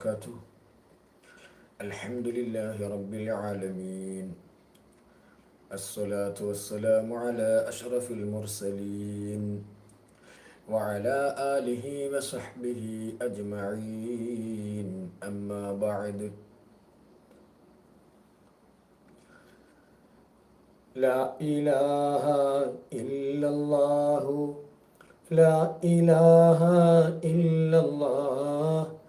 وبركاته. الحمد لله رب العالمين. الصلاة والسلام على أشرف المرسلين وعلى آله وصحبه أجمعين. أما بعد. لا إله إلا الله. لا إله إلا الله.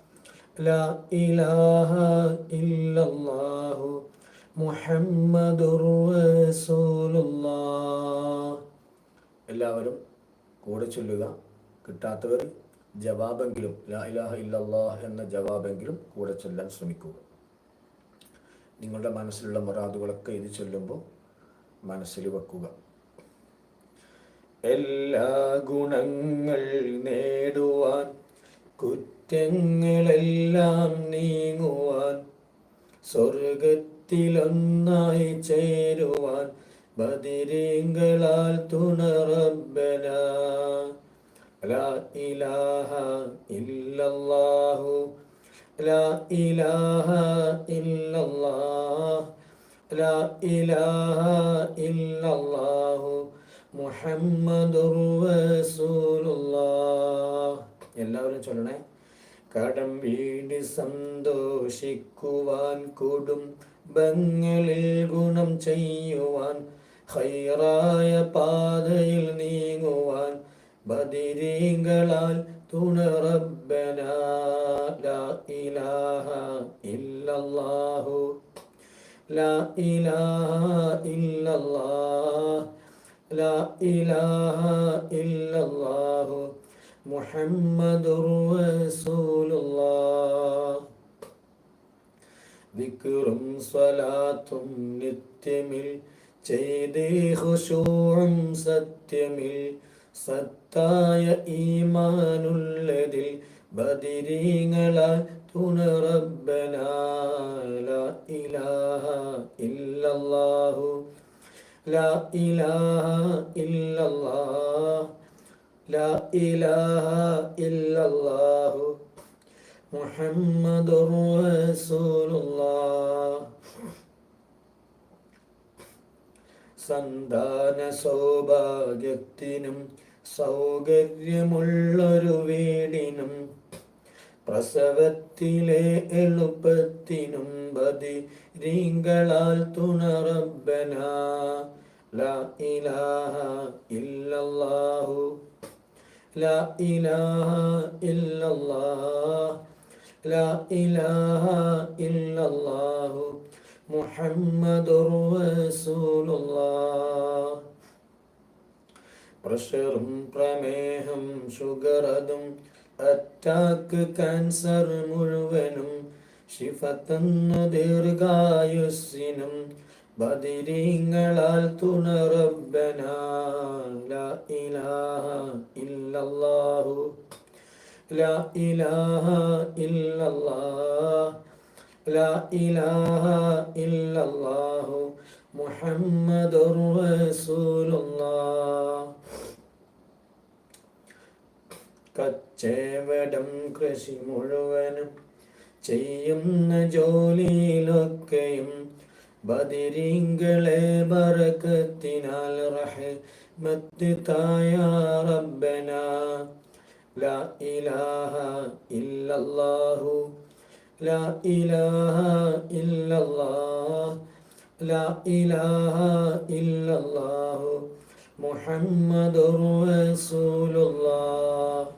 لا إله إلا الله محمد رسول الله എല്ലാവരും കൂടെ ചൊല്ലുക കിട്ടാത്തവർ ജവാബെങ്കിലും ലാ ഇലാഹ ഇല്ലല്ലാഹ് എന്ന ജവാബെങ്കിലും കൂടെ ചൊല്ലാൻ ശ്രമിക്കുക നിങ്ങളുടെ മനസ്സിലുള്ള മുറാദുകളൊക്കെ ഇത് ചൊല്ലുമ്പോൾ മനസ്സിൽ വെക്കുക എല്ലാ ഗുണങ്ങൾ നേടുവാൻ കുറ്റങ്ങളെല്ലാം നീങ്ങുവാൻ സ്വർഗത്തിലൊന്നായി ചേരുവാൻ ബദിരീങ്കളാൽ തുണറബന ലാ ഇലാഹ ഇല്ലല്ലാഹു ലാ ഇലാഹ ഇല്ലല്ലാഹ് ലാ ഇലാഹ മുഹമ്മദുർ എല്ലാവരും ചൊല്ലണേ. കടം വീട് സന്തോഷിക്കുവാൻ കൂടും ബംഗളിൽ ഗുണം ചെയ്യുവാൻ ഹൈറായ പാതയിൽ നീങ്ങുവാൻ ബദിരീങ്ങളാൽ തുണറബന ഇലാഹ ലാ ഇലാഹ ഇല്ലല്ലാഹു. മുഹമ്മദുർ റസൂലുള്ളാഹ് ദിക്റും സ്വലാത്തും നിത്യമിൽ ചെയ്തേ ഖുശൂഉം സത്യമിൽ സത്തായ ഈമാനുള്ളതിൽ ബദിരീങ്ങളാൽ തുണറബന ലാ ഇലാഹ ഇല്ലല്ലാഹു ലാ ഇലാഹ ഇല്ലല്ലാഹ് ലാ ഇലാഹ ഇല്ലല്ലാഹു മുഹമ്മദുർ റസൂലുള്ളാഹ്. സന്താന സൗഭാഗ്യത്തിനും സൗകര്യമുള്ളൊരു വീടിനും പ്രസവത്തിലെ എളുപ്പത്തിനും ബദിരീങ്കളാൽ തുണറബന ലാ ഇലാഹ ഇല്ലല്ലാഹു ലാ ഇലാഹ ഇല്ലല്ലാഹ്. ലാ ഇലാഹ محمد رسول الله പ്രഷറും പ്രമേഹം ഷുഗർ അതും അറ്റാക്ക് ക്യാൻസർ മുഴുവനും ശിഫത്തന്നു ദീർഘായുസ്സിനും ബദിരീങ്ങളാൽ തുണറബന ലാ ഇലാഹ ഇല്ലല്ലാഹു. ലാ ഇലാഹ ഇല്ലല്ലാഹ്. ലാ ഇലാഹ കച്ചവടം കൃഷി മുഴുവനും ചെയ്യുന്ന ജോലിയിലൊക്കെയും ബദിരിങ്ങളെ ബറക്കത്തിനാൽ റഹ്മത്ത് തായ റബ്ബന. ലാ ഇലാഹ ഇല്ലല്ലാഹു. ലാ ഇലാഹ ഇല്ലല്ലാഹ്. ലാ ഇലാഹ ഇല്ലല്ലാഹു. മുഹമ്മദുർ റസൂലുള്ളാഹ്.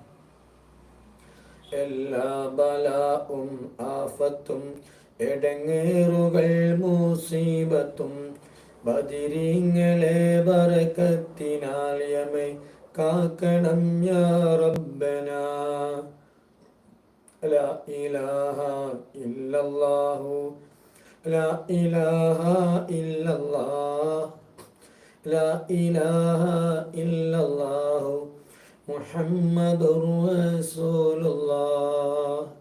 എല്ലാ ബലാവും ആഫത്തും എടങ്ങേറുകൾ മൂസീബത്തും ബദിരിങ്ങളെ ബറക്കത്തിനാൽ യമേ കാക്കണം യാ റബ്ബന. ലാ ഇലാഹ ഇല്ലല്ലാഹു. ലാ ഇലാഹ ഇല്ലല്ലാഹ്. ലാ ഇലാഹ ഇല്ലല്ലാഹു. മുഹമ്മദുർ റസൂലുള്ളാഹ്.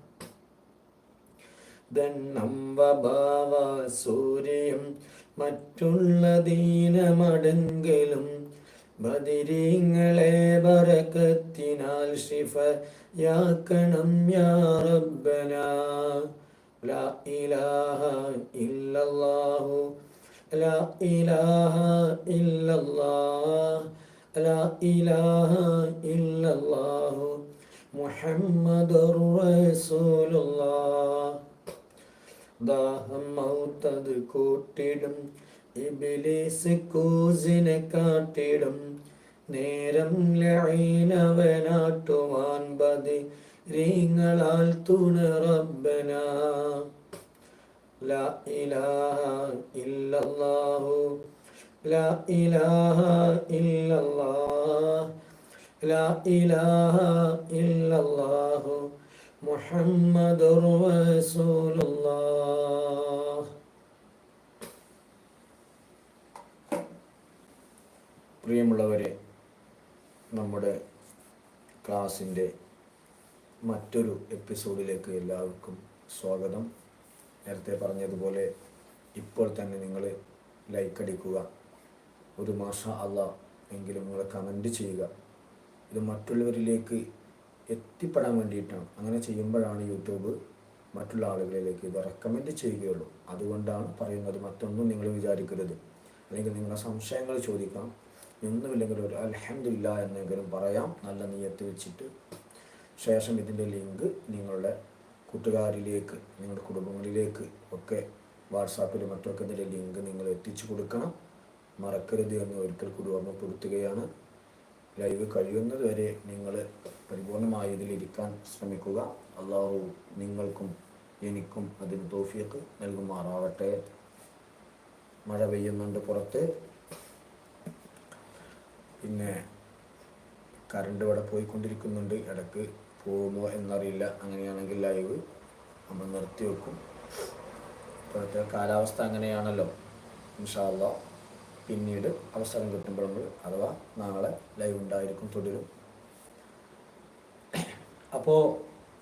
ദണ്ണം വഭാവ സൂര്യം മറ്റുള്ള ദീനമടെങ്കിലും ബദിരീങ്ങളെ ബറക്കത്തിനാൽ ശിഫയാക്കണം യാ റബ്ബന. ലാ ഇലാഹ ഇല്ലല്ലാഹു. ലാ ഇലാഹ ഇല്ലല്ലാഹ്. ലാ ഇലാഹ ഇല്ലല്ലാഹു. മുഹമ്മദുർ റസൂലുള്ളാഹ്. ദാഹം മൗത്തത് കൂട്ടിടും. ഇബിലീസ് കൂസിനെ കാട്ടിടും. നേരം ലൈനവനാട്ടുവാൻ പതി രീങ്ങളാൽ തുണ റബ്ബന. ലാ ഇലാഹ ഇല്ലല്ലാഹു. ലാ ഇലാഹ ഇല്ലല്ലാഹ്. ലാ ഇലാഹ ഇല്ലല്ലാഹു رسول റസൂലുള്ളാഹ്. പ്രിയമുള്ളവരെ നമ്മുടെ ക്ലാസിന്റെ മറ്റൊരു എപ്പിസോഡിലേക്ക് എല്ലാവർക്കും സ്വാഗതം. നേരത്തെ പറഞ്ഞതുപോലെ ഇപ്പോൾ തന്നെ നിങ്ങൾ ലൈക്ക് അടിക്കുക ഒരു മാഷ അല്ല എങ്കിലും നിങ്ങൾ കമന്റ് ചെയ്യുക. ഇത് മറ്റുള്ളവരിലേക്ക് എത്തിപ്പെടാൻ വേണ്ടിയിട്ടാണ്. അങ്ങനെ ചെയ്യുമ്പോഴാണ് യൂട്യൂബ് മറ്റുള്ള ആളുകളിലേക്ക് ഇത് റെക്കമെൻഡ് ചെയ്യുകയുള്ളൂ. അതുകൊണ്ടാണ് പറയുന്നത് മറ്റൊന്നും നിങ്ങൾ വിചാരിക്കരുത്. അല്ലെങ്കിൽ നിങ്ങളുടെ സംശയങ്ങൾ ചോദിക്കാം. ഒന്നുമില്ലെങ്കിൽ ഒരു അലഹമില്ല എന്നെങ്കിലും പറയാം. നല്ല നീയത്ത് വെച്ചിട്ട് ശേഷം ഇതിന്റെ ലിങ്ക് നിങ്ങളുടെ കൂട്ടുകാരിലേക്ക് നിങ്ങളുടെ കുടുംബങ്ങളിലേക്ക് ഒക്കെ വാട്സാപ്പിലും മറ്റൊക്കെ ഇതിന്റെ ലിങ്ക് നിങ്ങൾ എത്തിച്ചു കൊടുക്കണം. മറക്കരുത് എന്ന് ഒരിക്കൽ കൂടി ഓർമ്മപ്പെടുത്തുകയാണ്. ലൈവ് കഴിയുന്നതുവരെ നിങ്ങൾ പരിപൂർണമായി ഇതിലിരിക്കാൻ ശ്രമിക്കുക. അള്ളാഹു നിങ്ങൾക്കും എനിക്കും അതിന് തോഫിയൊക്കെ നൽകുമാറാവട്ടെ മഴ പെയ്യുന്നുണ്ട് പുറത്ത്. പിന്നെ കറണ്ട് ഇവിടെ പോയിക്കൊണ്ടിരിക്കുന്നുണ്ട്. ഇടയ്ക്ക് പോകുമോ എന്നറിയില്ല. അങ്ങനെയാണെങ്കിൽ ലൈവ് നമ്മൾ നിർത്തി വെക്കും. ഇപ്പോഴത്തെ കാലാവസ്ഥ അങ്ങനെയാണല്ലോ. ഇൻഷാല്ല പിന്നീട് അവസരം കിട്ടുമ്പോൾ നമ്മൾ അഥവാ നാളെ ലൈവ് ഉണ്ടായിരിക്കും തുടരും. അപ്പോൾ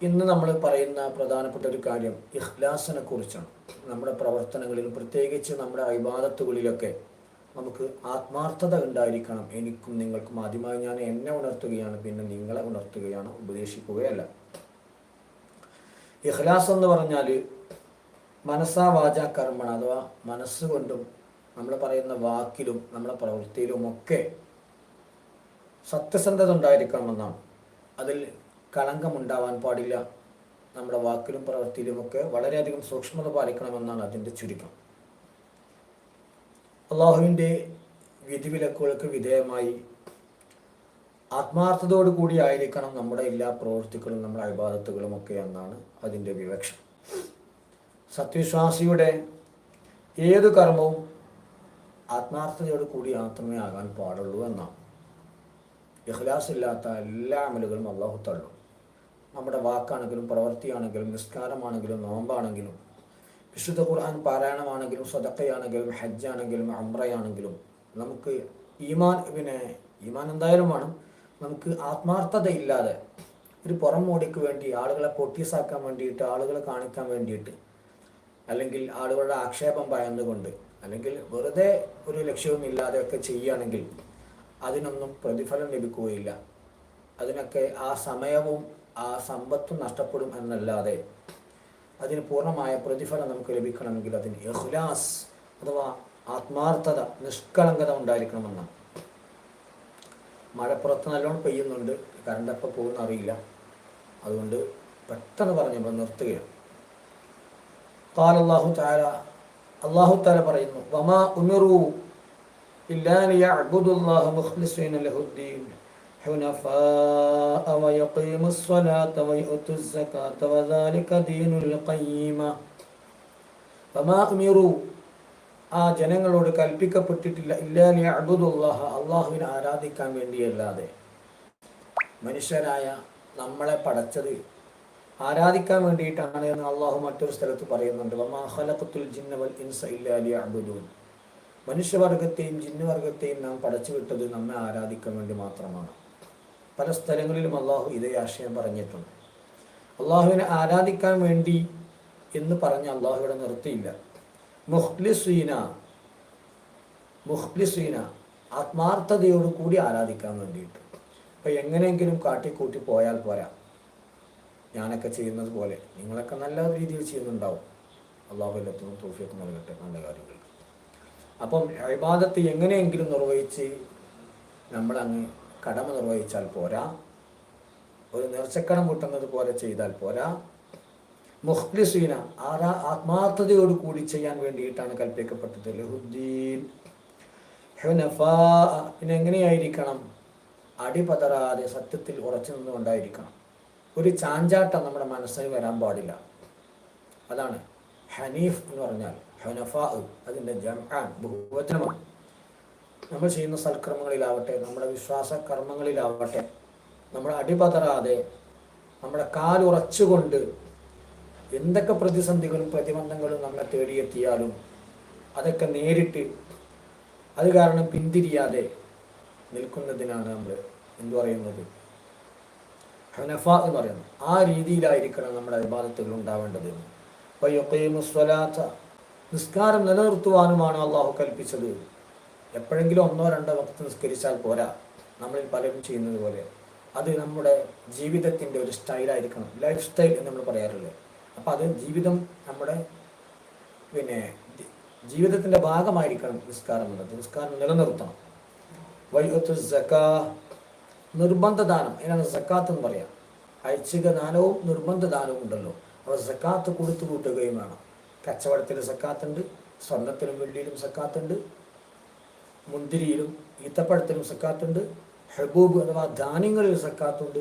ഇന്ന് നമ്മൾ പറയുന്ന പ്രധാനപ്പെട്ട ഒരു കാര്യം ഇഹ്ലാസിനെ കുറിച്ചാണ്. നമ്മുടെ പ്രവർത്തനങ്ങളിൽ പ്രത്യേകിച്ച് നമ്മുടെ അഭിവാദത്തുകളിലൊക്കെ നമുക്ക് ആത്മാർത്ഥത ഉണ്ടായിരിക്കണം. എനിക്കും നിങ്ങൾക്കും ആദ്യമായി ഞാൻ എന്നെ ഉണർത്തുകയാണ് പിന്നെ നിങ്ങളെ ഉണർത്തുകയാണ് ഉപദേശിക്കുകയല്ല. ഇഹ്ലാസ് എന്ന് പറഞ്ഞാൽ മനസ്സാ വാചാ കർമ്മണ അഥവാ മനസ്സുകൊണ്ടും നമ്മൾ പറയുന്ന വാക്കിലും നമ്മുടെ പ്രവൃത്തിയിലും ഒക്കെ സത്യസന്ധത ഉണ്ടായിരിക്കണമെന്നാണ് അതിൽ കളങ്കം ഉണ്ടാവാൻ പാടില്ല. നമ്മുടെ വാക്കിലും പ്രവൃത്തിയിലുമൊക്കെ വളരെയധികം സൂക്ഷ്മത പാലിക്കണമെന്നാണ് അതിന്റെ ചുരുക്കം. അള്ളാഹുവിന്റെ വിധിവിലക്കുകൾക്ക് വിധേയമായി കൂടി ആയിരിക്കണം നമ്മുടെ എല്ലാ പ്രവൃത്തികളും നമ്മുടെ അഭിബാധത്തുകളും ഒക്കെ എന്നാണ് അതിന്റെ വിവക്ഷ. സത്യവിശ്വാസിയുടെ ഏതു കർമ്മവും ആത്മാർത്ഥതയോട് കൂടി മാത്രമേ ആകാൻ പാടുള്ളൂ എന്നാണ്. ഇഖ്ലാസ് ഇല്ലാത്ത എല്ലാ അമലുകളും അള്ളാഹു തള്ളും. നമ്മുടെ വാക്കാണെങ്കിലും പ്രവൃത്തിയാണെങ്കിലും നിസ്കാരമാണെങ്കിലും നോമ്പാണെങ്കിലും വിശുദ്ധ ഖുർആൻ പാരായണമാണെങ്കിലും സദക്കയാണെങ്കിലും ഹജ്ജാണെങ്കിലും അമ്രയാണെങ്കിലും നമുക്ക് ഈമാൻ പിന്നെ ഈമാൻ എന്തായാലും വേണം. നമുക്ക് ആത്മാർത്ഥതയില്ലാതെ ഒരു പുറം മോടിക്ക് വേണ്ടി ആളുകളെ പൊട്ടീസാക്കാൻ വേണ്ടിയിട്ട് ആളുകളെ കാണിക്കാൻ വേണ്ടിയിട്ട് അല്ലെങ്കിൽ ആളുകളുടെ ആക്ഷേപം ഭയന്നുകൊണ്ട് അല്ലെങ്കിൽ വെറുതെ ഒരു ലക്ഷ്യവും ഇല്ലാതെ ഒക്കെ ചെയ്യുകയാണെങ്കിൽ അതിനൊന്നും പ്രതിഫലം ലഭിക്കുകയില്ല അതിനൊക്കെ ആ സമയവും ആ സമ്പത്തും നഷ്ടപ്പെടും എന്നല്ലാതെ അതിന് പൂർണ്ണമായ പ്രതിഫലം നമുക്ക് ലഭിക്കണമെങ്കിൽ അതിന് ഇഖ്ലാസ് അഥവാ ആത്മാർത്ഥത നിഷ്കളങ്കത ഉണ്ടായിരിക്കണമെന്നാണ് മഴ പുറത്ത് നല്ലോണം പെയ്യുന്നുണ്ട് കറണ്ട് എപ്പോൾ പോകുന്ന അറിയില്ല അതുകൊണ്ട് പെട്ടെന്ന് പറഞ്ഞ് നമ്മൾ നിർത്തുകയാണ് قال الله تعالى അള്ളാഹു തല പറയുന്നു വമാ ഉമിറു ആ ജനങ്ങളോട് കൽപ്പിക്കപ്പെട്ടിട്ടില്ല ഇല്ലാലി അബുദുല്ലാഹ അള്ളാഹുവിനെ ആരാധിക്കാൻ വേണ്ടിയല്ലാതെ. മനുഷ്യരായ നമ്മളെ പടച്ചത് ആരാധിക്കാൻ വേണ്ടിയിട്ടാണ് എന്ന് അള്ളാഹു മറ്റൊരു സ്ഥലത്ത് പറയുന്നുണ്ട്. ഇൻസ മനുഷ്യവർഗത്തെയും ജിന്നുവർഗത്തെയും നാം പടച്ചു വിട്ടത് നമ്മെ ആരാധിക്കാൻ വേണ്ടി മാത്രമാണ്. പല സ്ഥലങ്ങളിലും അള്ളാഹു ഇതേ ആശയം പറഞ്ഞിട്ടുണ്ട്. അള്ളാഹുവിനെ ആരാധിക്കാൻ വേണ്ടി എന്ന് പറഞ്ഞ അള്ളാഹുവിടെ നിർത്തിയില്ല. മുഹ്ലിസീന മുഹ്ലിസീന ആത്മാർത്ഥതയോട് കൂടി ആരാധിക്കാൻ വേണ്ടിയിട്ട്. അപ്പം എങ്ങനെയെങ്കിലും കാട്ടിക്കൂട്ടി പോയാൽ പോരാ. ഞാനൊക്കെ ചെയ്യുന്നത് പോലെ നിങ്ങളൊക്കെ നല്ല രീതിയിൽ ചെയ്യുന്നുണ്ടാവും. അള്ളാഹു എല്ലാത്തിനും തോഫിയൊക്കെ നൽകട്ടെ നല്ല കാര്യങ്ങൾ. അപ്പം അഭിബാദത്ത് എങ്ങനെയെങ്കിലും നിർവഹിച്ച് നമ്മളങ്ങ് കടമ നിർവഹിച്ചാൽ പോരാ. ഒരു നേർച്ചക്കടം കൂട്ടുന്നത് പോലെ ചെയ്താൽ പോരാ. മുഹ്ലിസീന ആരാ ആത്മാർത്ഥതയോട് കൂടി ചെയ്യാൻ വേണ്ടിയിട്ടാണ് കൽപ്പിക്കപ്പെട്ടത്. ലഹുദ്ദീൻ പിന്നെ എങ്ങനെയായിരിക്കണം? അടിപതറാതെ സത്യത്തിൽ ഉറച്ചു നിന്നുകൊണ്ടായിരിക്കണം. ഒരു ചാഞ്ചാട്ടം നമ്മുടെ മനസ്സിൽ വരാൻ പാടില്ല. അതാണ് ഹനീഫ് എന്ന് പറഞ്ഞാൽ ഹനഫ അതിന്റെ ജംആൻ ബഹുവചനമാണ് നമ്മൾ ചെയ്യുന്ന സൽക്കർമ്മങ്ങളിലാവട്ടെ നമ്മുടെ വിശ്വാസ കർമ്മങ്ങളിലാവട്ടെ നമ്മൾ അടിപതറാതെ നമ്മുടെ കാലുറച്ചുകൊണ്ട് എന്തൊക്കെ പ്രതിസന്ധികളും പ്രതിബന്ധങ്ങളും നമ്മളെ തേടിയെത്തിയാലും അതൊക്കെ നേരിട്ട് അത് കാരണം പിന്തിരിയാതെ നിൽക്കുന്നതിനാണ് നമ്മൾ എന്തു പറയുന്നത്? ഹനഫ എന്ന് പറയുന്നത് ആ രീതിയിലായിരിക്കണം നമ്മുടെ വിവാദത്തുകൾ ഉണ്ടാവേണ്ടത് നിസ്കാരം നിലനിർത്തുവാനുമാണ് അള്ളാഹു കൽപ്പിച്ചത്. എപ്പോഴെങ്കിലും ഒന്നോ രണ്ടോ വക്ത് നിസ്കരിച്ചാൽ പോരാ. നമ്മളിൽ പലരും ചെയ്യുന്നത് പോലെ. അത് നമ്മുടെ ജീവിതത്തിന്റെ ഒരു സ്റ്റൈലായിരിക്കണം. ലൈഫ് സ്റ്റൈൽ എന്ന് നമ്മൾ പറയാറില്ലേ അപ്പോൾ അത് ജീവിതം നമ്മുടെ പിന്നെ ജീവിതത്തിന്റെ ഭാഗമായിരിക്കണം നിസ്കാരം എന്നത് നിസ്കാരം നിലനിർത്തണം. വൈകത്ത് സക്കാ നിർബന്ധ ദാനം അതിനാണ് സക്കാത്ത് എന്ന് പറയാം. ഐച്ഛിക ദാനവും നിർബന്ധ ദാനവും ഉണ്ടല്ലോ. അവ സക്കാത്ത് കൊടുത്തു കൂട്ടുകയും വേണം. കച്ചവടത്തിൽ സക്കാത്തുണ്ട് സ്വർണത്തിലും വെള്ളിയിലും സക്കാത്തുണ്ട് മുന്തിരിയിലും ഈത്തപ്പഴത്തിലും സക്കാത്തുണ്ട് ഹെബൂബ് അഥവാ ധാന്യങ്ങളിൽ സക്കാത്തുണ്ട്.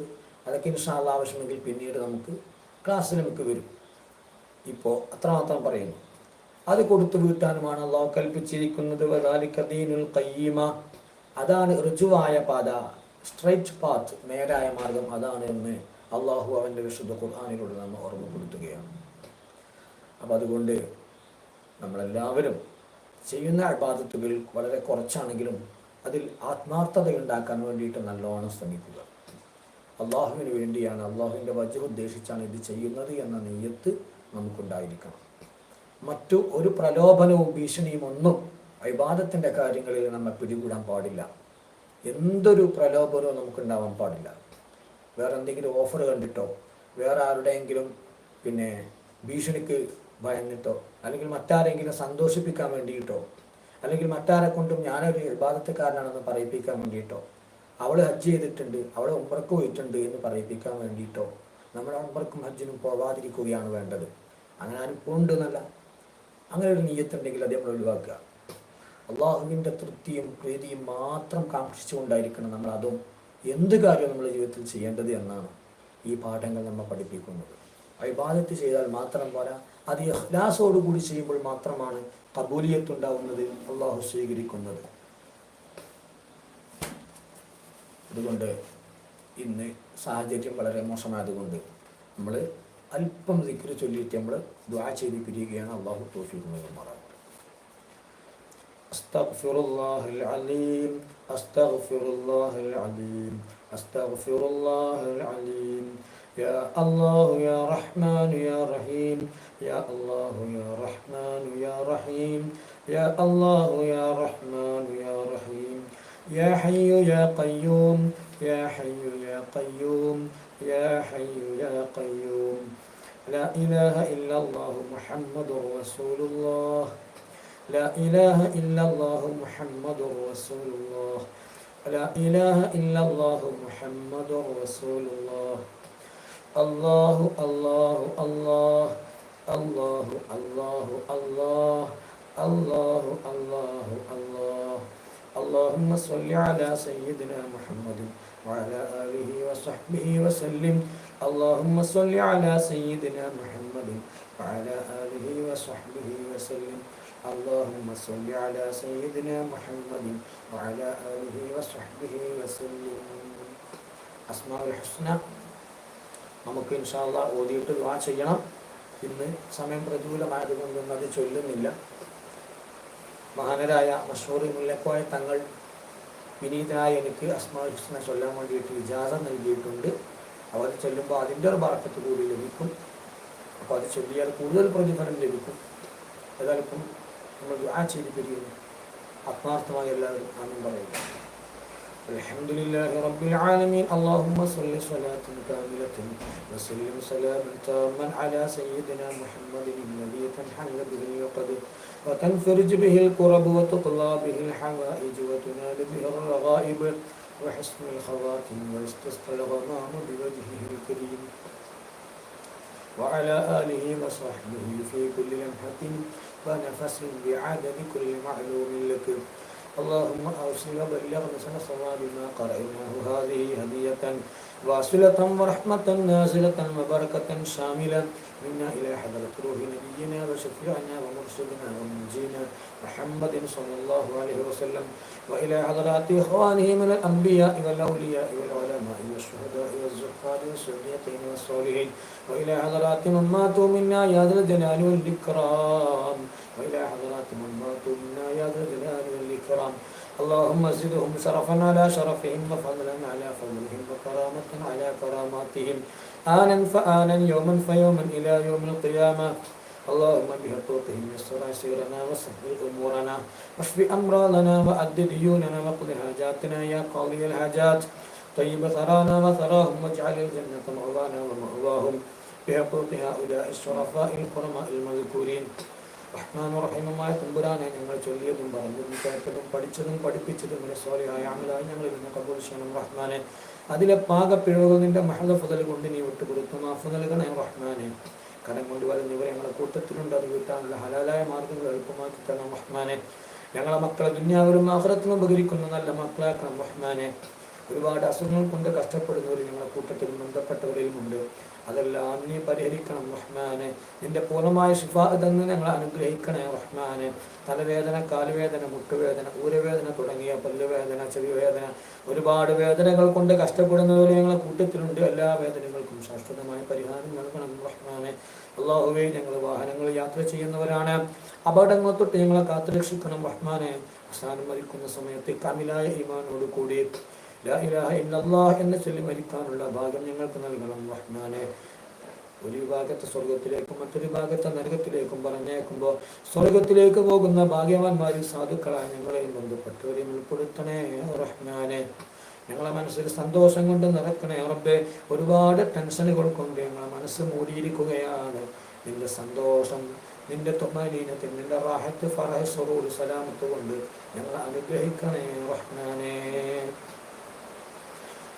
അതൊക്കെ ഇൻഷാള്ള ആവശ്യമെങ്കിൽ പിന്നീട് നമുക്ക് ക്ലാസ്സിൽ നമുക്ക് വരും. ഇപ്പോൾ അത്രമാത്രം പറയുന്നു. അത് കൊടുത്തു വീട്ടാനുമാണ് അള്ളാഹു കൽപ്പിച്ചിരിക്കുന്നത്. അതാണ് ഋജുവായ പാത. സ്ട്രൈറ്റ് പാത്ത് നേരായ മാർഗം അതാണ് എന്ന് അള്ളാഹു അവന്റെ വിശുദ്ധ ഖുർആാനിലൂടെ നമ്മൾ ഓർമ്മപ്പെടുത്തുകയാണ്. അപ്പം അതുകൊണ്ട് നമ്മളെല്ലാവരും ചെയ്യുന്ന അബാദത്തുകൾ വളരെ കുറച്ചാണെങ്കിലും അതിൽ ആത്മാർത്ഥത ഉണ്ടാക്കാൻ വേണ്ടിയിട്ട് നല്ലോണം ശ്രമിക്കുക. അള്ളാഹുവിന് വേണ്ടിയാണ് അള്ളാഹുവിന്റെ വജ്രം ഉദ്ദേശിച്ചാണ് ഇത് ചെയ്യുന്നത് എന്ന നെയ്യത്ത് നമുക്കുണ്ടായിരിക്കണം. മറ്റു ഒരു പ്രലോഭനവും ഭീഷണിയും ഒന്നും അഭിവാദത്തിന്റെ കാര്യങ്ങളിൽ നമ്മെ പിടികൂടാൻ പാടില്ല. എന്തൊരു പ്രലോഭനവും നമുക്കുണ്ടാവാൻ പാടില്ല. വേറെ എന്തെങ്കിലും ഓഫർ കണ്ടിട്ടോ വേറെ ആരുടെയെങ്കിലും പിന്നെ ഭീഷണിക്ക് ഭയന്നിട്ടോ അല്ലെങ്കിൽ മറ്റാരെങ്കിലും സന്തോഷിപ്പിക്കാൻ വേണ്ടിയിട്ടോ അല്ലെങ്കിൽ മറ്റാരെ കൊണ്ടും ഞാനൊരു വിവാദത്തെക്കാരനാണെന്ന് പറയിപ്പിക്കാൻ വേണ്ടിയിട്ടോ അവൾ ഹജ്ജ് ചെയ്തിട്ടുണ്ട് അവളെ ഉമ്പർക്ക് പോയിട്ടുണ്ട് എന്ന് പറയിപ്പിക്കാൻ വേണ്ടിയിട്ടോ നമ്മൾ ഉമ്പർക്കും ഹജ്ജിനും പോവാതിരിക്കുകയാണ് വേണ്ടത്. അങ്ങനെ ആരും പോണ്ടെന്നല്ല അങ്ങനെ ഒരു നീയത്തുണ്ടെങ്കിൽ അത് നമ്മൾ ഒഴിവാക്കുക. അള്ളാഹുവിന്റെ തൃപ്തിയും പ്രീതിയും മാത്രം കാക്ഷിച്ചുകൊണ്ടായിരിക്കണം നമ്മൾ അതും എന്ത് കാര്യവും നമ്മൾ ജീവിതത്തിൽ ചെയ്യേണ്ടത് എന്നാണ് ഈ പാഠങ്ങൾ നമ്മൾ പഠിപ്പിക്കുന്നത്. അഭിബാധത്ത് ചെയ്താൽ മാത്രം പോരാ അത് കൂടി ചെയ്യുമ്പോൾ മാത്രമാണ് കബൂലിയത്തുണ്ടാവുന്നത് അള്ളാഹു സ്വീകരിക്കുന്നത്. അതുകൊണ്ട് ഇന്ന് സാഹചര്യം വളരെ മോശമായതുകൊണ്ട് നമ്മൾ അല്പം ദിക്ർ ചൊല്ലിയിട്ട് നമ്മൾ ദ്വാ ചെയ്ത് പിരിയുകയാണ്. അള്ളാഹു തോഫിക്കുന്നത് നൽകുമാറാകുന്നത് أستغفر الله العليم أستغفر الله العليم أستغفر الله العليم. يا الله يا رحمن يا رحيم يا الله يا رحمن يا رحيم يا الله يا رحمن يا رحيم. يا حي يا قيوم يا حي يا قيوم يا حي يا قيوم. لا إله إلا الله محمد رسول الله. لا إله إلا الله محمد رسول الله. لا إله إلا الله محمد رسول الله. الله الله الله الله الله الله الله الله الله. اللهم صل على سيدنا محمد وعلى آله وصحبه وسلم. اللهم صل على سيدنا محمد وعلى آله وصحبه وسلم. اللهم صل على سيدنا محمد وعلى آله وصحبه وسلم أسماء الحسنى നമുക്ക് ഇൻഷാല്ല ഓതിയിട്ട് ദുആ ചെയ്യണം ഇന്ന് സമയം പ്രതികൂലമായതുകൊണ്ടൊന്നും അത് ചൊല്ലുന്നില്ല മഹാനരായ മഷൂറി മുല്ലക്കോയ തങ്ങൾ വിനീതനായ എനിക്ക് അസ്മാ ഹുസ്ന ചൊല്ലാൻ വേണ്ടിയിട്ട് ഇജാസ നൽകിയിട്ടുണ്ട് അപ്പോൾ അത് ചൊല്ലുമ്പോൾ അതിൻ്റെ ഒരു ബറക്കത്ത് കൂടി ലഭിക്കും അപ്പോൾ അത് ചൊല്ലിയാൽ കൂടുതൽ പ്രതിഫലം ലഭിക്കും ഏതായാലും ഇപ്പം നമ്മൾ ദുആ ചെയ്ത് പിരിയുന്നു ആത്മാർത്ഥമായി എല്ലാവരും ആനന്ദം പറയുക الحمد لله رب العالمين اللهم صل صلاة كاملة وسلم سلاما تاما على سيدنا محمد الذي تنحل به العقد وتنفرج به الكرب وتقضى به الحوائج وتنال به الرغائب وحسن الخواتم ويستسقى الغمام بوجهه الكريم وعلى آله وصحبه في كل لمحة ونفس بعدد كل معلوم لك. اللهم أوصل وبلغ مثل صواب ما قرأناه هذه هدية واصلة ورحمة نازلة وبركة شاملة. منا إلى حضرة روح نبينا وشفيعنا ومرشدنا ومنجينا محمد صلى الله عليه وسلم. وإلى حضرات إخوانه من الأنبياء والأولياء والعلماء والشهداء والزهاد والصديقين والصالحين. وإلى حضرات من ماتوا منا يا ذا الجلال والإكرام. وإلى حضرات من ماتوا منا يا ذا الجلال والإكرام. اللهم زدهم شرفا على شرفهم وفضلا على فضلهم وكرامة على كراماتهم. آنا فآنا يوما فيوما إلى يوم القيامة. اللهم بحقوقهم يسر عسيرنا وسهل أمورنا. واشف أمراضنا وأد ديوننا وقض حاجاتنا يا قاضي الحاجات. طيب ثرانا وثراهم واجعل الجنة مأوانا ومأواهم بحقوق هؤلاء الشرفاء الكرماء المذكورين റഹ്മാൻ റഹീമുമായ തുമ്പുരാനെ ഞങ്ങൾ ചൊല്ലിയതും പറഞ്ഞതും കേട്ടതും പഠിച്ചതും പഠിപ്പിച്ചതും സോലിയായ അമലായി ഞങ്ങളിൽ നിന്ന് കബൂൽ ചെയ്യണം റഹ്മാനെ അതിലെ പാകപ്പിഴവുകൾ നിന്റെ മഹദ ഫുതൽ കൊണ്ട് നീ വിട്ടുകൊടുത്തു മാഫ് നൽകണേ റഹ്മാനെ കടം കൊണ്ട് വരുന്നവർ ഞങ്ങളുടെ കൂട്ടത്തിലുണ്ട് അത് വീട്ടാനുള്ള ഹലാലായ മാർഗങ്ങൾ എളുപ്പമാക്കി തരണം റഹ്മാനെ ഞങ്ങളെ മക്കളെ ദുന്യാവിലും ആഹ്റത്തിലും ഉപകരിക്കുന്ന നല്ല മക്കളാക്കണം റഹ്മാനെ ഒരുപാട് അസുഖങ്ങൾ കൊണ്ട് കഷ്ടപ്പെടുന്നവർ ഞങ്ങളുടെ കൂട്ടത്തിലും ബന്ധപ്പെട്ടവരിലുമുണ്ട് അതെല്ലാം നീ പരിഹരിക്കണം റഹ്മാനെ. നിന്റെ പൂർണമായ ശിഫാ ഞങ്ങളെ അനുഗ്രഹിക്കണേ റഹ്മാനെ. തലവേദന കാലുവേദന മുട്ടുവേദന ഊരവേദന തുടങ്ങിയ പല്ലുവേദന ചെവിവേദന ഒരുപാട് വേദനകൾ കൊണ്ട് കഷ്ടപ്പെടുന്നവർ ഞങ്ങളുടെ കൂട്ടത്തിലുണ്ട്. എല്ലാ വേദനകൾക്കും ശാശ്വതമായ പരിഹാരം നൽകണം റഹ്മാനെ. അള്ളാഹുവെ ഞങ്ങൾ വാഹനങ്ങൾ യാത്ര ചെയ്യുന്നവരാണ്. അപകടങ്ങൾ തൊട്ട് ഞങ്ങളെ കാത്തുരക്ഷിക്കണം റഹ്മാനെ. അവസാനം മരിക്കുന്ന സമയത്ത് കമിലായ ഈമാനോട് കൂടി എന്ന് ചൊല്ലി മരിക്കാനുള്ള ഭാഗം ഞങ്ങൾക്ക് നൽകണം. റഹ്മാനെ. ഒരു വിഭാഗത്തെ സ്വർഗത്തിലേക്കും മറ്റൊരു ഭാഗത്തെ നരകത്തിലേക്കും പറഞ്ഞേക്കുമ്പോൾ സ്വർഗത്തിലേക്ക് പോകുന്ന ഭാഗ്യവാന്മാരും സാധുക്കളായ ഞങ്ങളെയും ബന്ധപ്പെട്ടവരെയും ഉൾപ്പെടുത്തണേ. റഹ്മാനെ. ഞങ്ങളെ മനസ്സിൽ സന്തോഷം കൊണ്ട് നിറക്കണേ. റബ്ബെ ഒരുപാട് ടെൻഷനുകൾ കൊണ്ട് ഞങ്ങളെ മനസ്സ് മൂടിയിരിക്കുകയാണ്. നിന്റെ സന്തോഷം നിന്റെ തൊമാലീനത്തിൽ നിന്റെ റാഹത്ത് ഫറഹ് സ്വറൂർ സലാമത്ത് കൊണ്ട് ഞങ്ങളെ അനുഗ്രഹിക്കണേ. റഹ്മാനേ.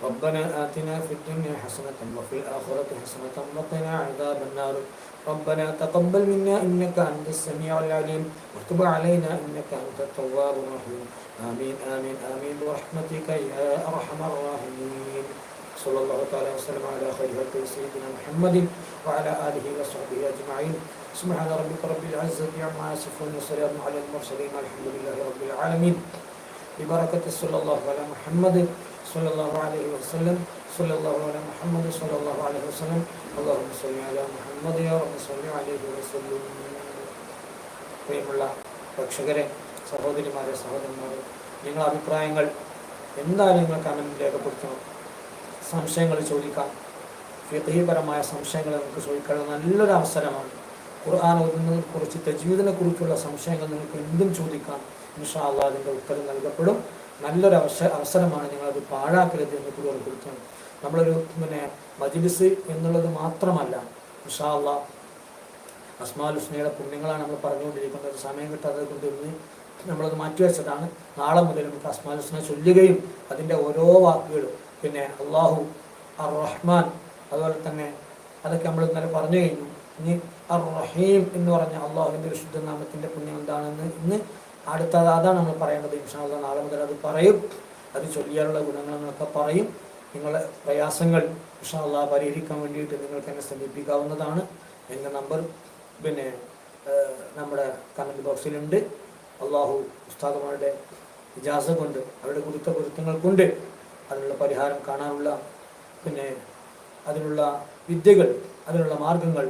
ربنا آتنا في الدنيا حسنة وفي الآخرة حسنة وقنا عذاب النار. ربنا تقبل منا إنك أنت السميع العليم. وتب علينا إنك أنت التواب الرحيم. آمين آمين آمين. برحمتك يا أرحم الراحمين. صلى الله تعالى وسلم على خير خلق سيدنا محمد وعلى آله وصحبه أجمعين. سبحان ربك رب العزة عما يصفون وسلام على المرسلين الحمد لله رب العالمين. ببركة صلى الله على محمد സല്ലല്ലാഹു അലൈഹി വസല്ലം സല്ലല്ലാഹു അല മുഹമ്മദ് സല്ലല്ലാഹു അലൈഹി വസല്ലം. അല്ലാഹു സല്ലി അല മുഹമ്മദ് യാ റബ്ബി സല്ലി അലൈഹി വസല്ലം. പ്രിയമുള്ള പ്രേക്ഷകരെ സഹോദരിമാരെ സഹോദരന്മാരെ നിങ്ങളുടെ അഭിപ്രായങ്ങൾ എന്തായാലും നിങ്ങൾ കമന്റ് രേഖപ്പെടുത്തണം. സംശയങ്ങൾ ചോദിക്കാം. ഫിഖീപരമായ സംശയങ്ങൾ നമുക്ക് ചോദിക്കാനുള്ള നല്ലൊരു അവസരമാണ്. ഖുർആൻ ഓതുന്നതിനെ കുറിച്ച് തജ്വീദിനെ സംശയങ്ങൾ നിങ്ങൾക്ക് എന്തും ചോദിക്കാം. ഇൻഷാ അള്ളാഹ് അതിന്റെ ഉത്തരം നൽകപ്പെടും. നല്ലൊരു അവസ അവസരമാണ് നിങ്ങളത് പാഴാക്കരുത് എന്ന് കൂടി കൊടുക്കുന്നത് നമ്മളൊരു പിന്നെ മജിലിസ് എന്നുള്ളത് മാത്രമല്ല അള്ളാഹ് അസ്മാൽ ഹുസ്നയുടെ പുണ്യങ്ങളാണ് നമ്മൾ പറഞ്ഞുകൊണ്ടിരിക്കുന്നത്. സമയം കിട്ടാതെ കൊണ്ട് ഇന്ന് നമ്മളത് മാറ്റിവെച്ചതാണ് നാളെ മുതൽ നമുക്ക് അസ്മാൽ ഹുസ്ന ചൊല്ലുകയും അതിന്റെ ഓരോ വാക്കുകളും പിന്നെ അള്ളാഹു അർ റഹ്മാൻ അതുപോലെ തന്നെ അതൊക്കെ നമ്മൾ ഇന്നലെ പറഞ്ഞു കഴിഞ്ഞു. ഇനി അർ റഹീം എന്ന് പറഞ്ഞ അള്ളാഹുവിന്റെ വിശുദ്ധ നാമത്തിന്റെ പുണ്യം എന്താണെന്ന് ഇന്ന് അടുത്തത് അതാണ് നമ്മൾ പറയേണ്ടത്. ഇൻഷാല്ല നാളെ മുതൽ അത് പറയും. അത് ചൊല്ലിയാലുള്ള ഗുണങ്ങൾ എന്നൊക്കെ പറയും. നിങ്ങളെ പ്രയാസങ്ങൾ ഇൻഷാല്ല പരിഹരിക്കാൻ വേണ്ടിയിട്ട് നിങ്ങൾക്ക് എന്നെ സമീപിക്കാവുന്നതാണ്. എന്റെ നമ്പർ പിന്നെ നമ്മുടെ കമന്റ് ബോക്സിലുണ്ട് അള്ളാഹു ഉസ്താദുമാരുടെ ഇജാസ കൊണ്ട് അവരുടെ കുരുത്ത കുരുത്തങ്ങൾ കൊണ്ട് അതിനുള്ള പരിഹാരം കാണാനുള്ള പിന്നെ അതിനുള്ള വിദ്യകൾ അതിനുള്ള മാർഗങ്ങൾ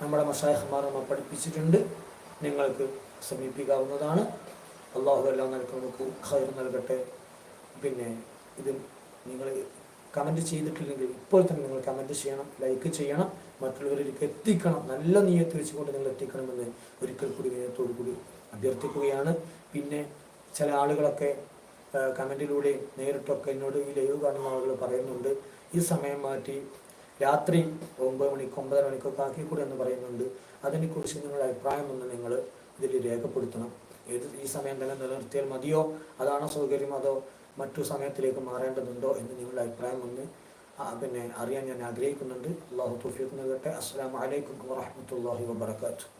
നമ്മുടെ മഷായഹ്മാർ നമ്മൾ പഠിപ്പിച്ചിട്ടുണ്ട്. നിങ്ങൾക്ക് സമീപിക്കാവുന്നതാണ്. അള്ളാഹു എല്ലാം നൽകും നമുക്ക് ഖൈർ നൽകട്ടെ. പിന്നെ ഇത് നിങ്ങൾ കമന്റ് ചെയ്തിട്ടില്ലെങ്കിൽ ഇപ്പോൾ തന്നെ നിങ്ങൾ കമന്റ് ചെയ്യണം ലൈക്ക് ചെയ്യണം മറ്റുള്ളവരിലേക്ക് എത്തിക്കണം. നല്ല നീയത്ത് വെച്ചുകൊണ്ട് നിങ്ങൾ എത്തിക്കണമെന്ന് ഒരിക്കൽ കൂടി വിനയത്തോടു കൂടി അഭ്യർത്ഥിക്കുകയാണ്. പിന്നെ ചില ആളുകളൊക്കെ കമന്റിലൂടെ നേരിട്ടൊക്കെ എന്നോട് ഈ ലൈവ് കാണുന്ന ആളുകൾ പറയുന്നുണ്ട്. ഈ സമയം മാറ്റി രാത്രി ഒമ്പത് മണിക്ക് ഒമ്പതര മണിക്കൊക്കെ ആക്കിക്കൂടെ എന്ന് പറയുന്നുണ്ട്. അതിനെക്കുറിച്ച് നിങ്ങളുടെ അഭിപ്രായം ഒന്ന് നിങ്ങൾ ഇതിൽ രേഖപ്പെടുത്തണം. ഏത് ഈ സമയം തന്നെ നിലനിർത്തിയാൽ മതിയോ? അതാണോ സൗകര്യം? അതോ മറ്റു സമയത്തിലേക്ക് മാറേണ്ടതുണ്ടോ എന്ന് നിങ്ങളുടെ അഭിപ്രായം ഒന്ന് പിന്നെ അറിയാൻ ഞാൻ ആഗ്രഹിക്കുന്നുണ്ട്. അള്ളാഹു തുഫീഖ് നൽകട്ടെ. അസ്സാം വലൈക്കും വാഹമത്തല്ലാഹി വാബർക്കാത്തു